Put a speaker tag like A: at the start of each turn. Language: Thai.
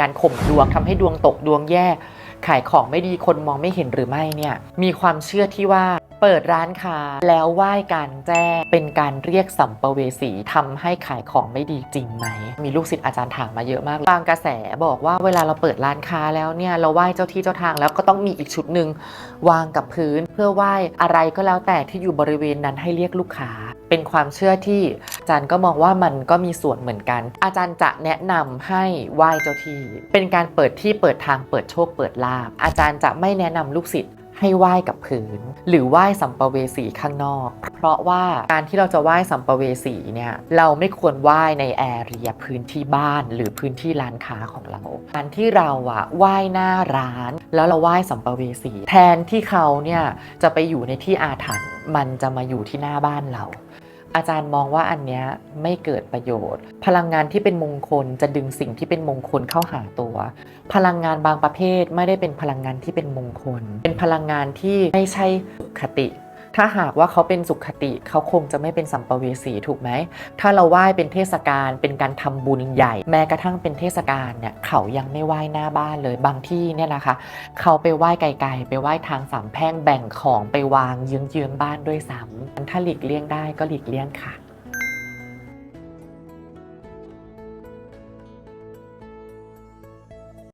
A: การข่มดวงทำให้ดวงตกดวงแย่ ขายของไม่ดีคนมองไม่เห็นหรือไม่เนี่ย มีความเชื่อที่ว่าเปิดร้านค้าแล้วไหว้การแจ้เป็นการเรียกสัมภเวสีทำให้ขายของไม่ดีจริงไหม มีลูกศิษย์อาจารย์ถามมาเยอะมากบางกระแสบอกว่าเวลาเราเปิดร้านค้าแล้วเนี่ยเราไหว้เจ้าที่เจ้าทางแล้วก็ต้องมีอีกชุดหนึ่งวางกับพื้น เพื่อไหว้อะไรก็แล้วแต่ที่อยู่บริเวณนั้นให้เรียกลูกค้า เป็นความเชื่อที่ จารย์ก็มองว่ามันก็มีส่วนเหมือนกัน อาจารย์จะแนะนำให้ไหว้เจ้าที่ เป็นการเปิดที่เปิดทางเปิดโชคเปิดลาภอาจารย์จะไม่แนะนำลูกศิษย์ให้ไหว้กับพื้น หรือไหว้สัมภเวสีข้างนอก เพราะว่าการที่เราจะไหว้สัมภเวสีเนี่ยเราไม่ควรไหว้ในแอเรียพื้นที่บ้านหรือพื้นที่ร้านค้าของเราการที่เราอะไหว้หน้าร้าน แล้วเราไหว้สัมภเวสีแทนที่เขาเนี่ยจะไปอยู่ในที่อาถรรพ์มันจะมาอยู่ที่หน้าบ้านเรา อาจารย์มองว่าอันเนี้ยไม่เกิดประโยชน์ พลังงานที่เป็นมงคลจะดึงสิ่งที่เป็นมงคลเข้าหาตัว พลังงานบางประเภทไม่ได้เป็นพลังงานที่เป็นมงคล เป็นพลังงานที่ไม่ใช่สุขติ ถ้าหากว่าเขาเป็นสุขติเขาคงจะไม่เป็นสัมปเวสีถูกไหม ถ้าเราไหว้เป็นเทศกาลเป็นการทำบุญใหญ่ แม้กระทั่งเป็นเทศกาลเนี่ยเขายังไม่ไหว้หน้าบ้านเลยบางที่เนี่ยนะคะ เขาไปไหว้ไกลๆ ไปไหว้ทางสามแพร่งแบ่งของไปวางเยื้องๆบ้านด้วยซ้ำถ้าหลีกเลี่ยงได้ก็หลีกเลี่ยงค่ะ